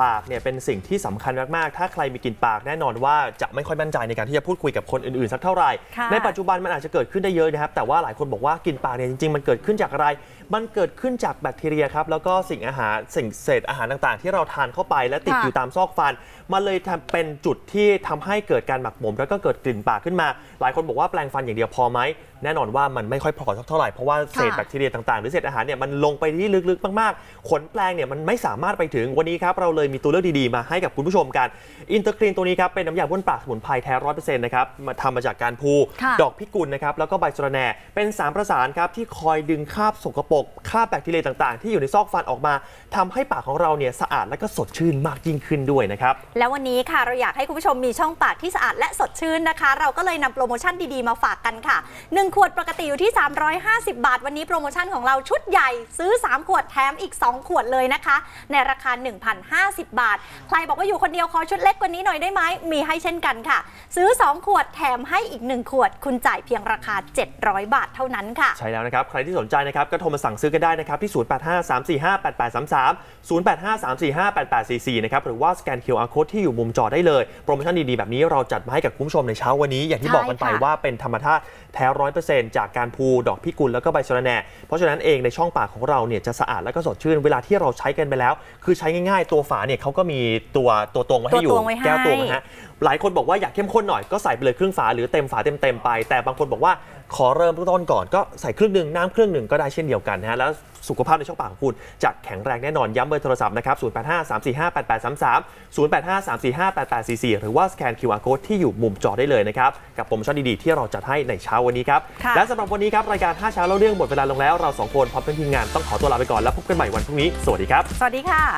ปากเนี่ยเป็นสิ่งที่สำคัญมากๆ ถ้าใครมีกลิ่นปากแน่นอนว่าจะไม่ค่อยมั่นใจในการที่จะพูดคุยกับคนอื่นๆ สักเท่าไหร่ค่ะในปัจจุบันมันอาจจะเกิดขึ้นได้เยอะนะครับ แต่ว่าหลายคนบอกว่ากลิ่นปากเนี่ยจริงๆ มันเกิดขึ้นจากอะไร มันเกิดขึ้นจากแบคทีเรียครับ แล้วก็สิ่งอาหารสิ่งเศษอาหารต่างๆ ที่เราทานเข้าไปและติดค่ะอยู่ตามซอกฟัน มันเลยทำเป็นจุดที่ทำให้เกิดการหมักหมม แล้วก็เกิดกลิ่นปากขึ้นมา หลายคนบอกว่าแปรงฟันอย่างเดียวพอไหมแน่นอนว่ามันไม่ค่อยพอสักเท่าไหร่เพราะว่าเศษค่ะแบคทีเรียต่างๆหรือเศษอาหารเนี่ยมันลงไปที่ลึกๆ มากๆ ขนแปรงเนี่ยมันไม่สามารถไปถึงวันนี้ครับเราเลยมีตัวเลือกดีๆ มาให้กับคุณผู้ชมกันอินเตอร์คลีนตัวนี้ครับเป็นน้ำยาบ้วนปากสมุนไพรแท้ร้อยเปอร์เซ็นต์นะครับมาทำมาจากการพูค่ะดอกพิกุลนะครับแล้วก็ใบสะระแหน่เป็นสารประสานครับที่คอยดึงคราบสกปรกคราบแบคทีเรียต่างๆ ที่อยู่ในซอกฟันออกมาทำให้ปากของเราเนี่ยสะอาดและก็สดชื่นมากยิ่งขึ้นด้วยนะครับแล้ววันนี้ค่ะเราอยากให้คุณผู้ชมมีช่องปากที่สะอาดและสดชื่นนะคะ เราก็เลยนำโปรโมชั่นดีๆมาฝากกันค่ะ 1 ขวดปกติอยู่ที่ 350 บาท วันนี้โปรโมชั่นของเราชุดใหญ่ซื้อ 3 ขวดแถมอีก 2 ขวดเลยนะคะ ในราคา 1,050บาท ใครบอกว่าอยู่คนเดียวขอชุดเล็กกว่านี้หน่อยได้ไหมมีให้เช่นกันค่ะ ซื้อ 2 ขวดแถมให้อีก 1 ขวด คุณจ่ายเพียงราคา 700 บาทเท่านั้นค่ะ ใช่แล้วนะครับ ใครที่สนใจนะครับ ก็โทรมาสั่งซื้อกันได้นะครับ ที่ 0853458833 0854458844 นะครับ หรือว่าสแกน QR Code ที่อยู่มุมจอได้เลย โปรโมชั่นดีๆ แบบนี้เราจัดมาให้กับคุณผู้ชมในเช้าวันนี้ อย่างที่ใช่บอกกันไปค่ะว่าเป็นธรรมชาติแท้ร้อยเปอร์เซ็นต์จากการพูดอกพิกุลแล้วก็ใบสะระแหน่เพราะฉะนั้นเองในช่องปากของเราเนี่ยจะสะอาดแล้วก็สดชื่นเวลาที่เราใช้กันไปแล้ว คือใช้ง่ายๆตัวฝาเนี่ยเขาก็มีตัวตัวตรงไว้ให้อยู่ตัวตวงไว้ให้ แก้วตวงนะฮะหลายคนบอกว่าอยากเข้มข้นหน่อยก็ใส่ไปเลยครึ่งฝาหรือเต็มฝาเต็มๆไป แต่บางคนบอกว่าขอเริ่มต้นก่อนก็ใส่ครึ่งหนึ่งน้ำครึ่งหนึ่งก็ได้เช่นเดียวกันนะฮะแล้วสุขภาพในช่องปากของคุณจะแข็งแรงแน่นอนย้ำเบอร์โทรศัพท์นะครับ0853458833 0853458844 หรือว่าสแกน QR Code ที่อยู่มุมจอได้เลยนะครับกับโปรโมชั่นดีๆที่เราจัดให้ในเช้าวันนี้ครับค่ะ และสำหรับวันนี้ครับรายการ5เช้าเล่าเรื่องหมดเวลาลงแล้วเราสองคนพร้อมทั้งทีมงานต้องขอตัวลาไปก่อนแล้วพบกันใหม่วันพรุ่งนี้สวัสดีครับ สวัสดีค่ะ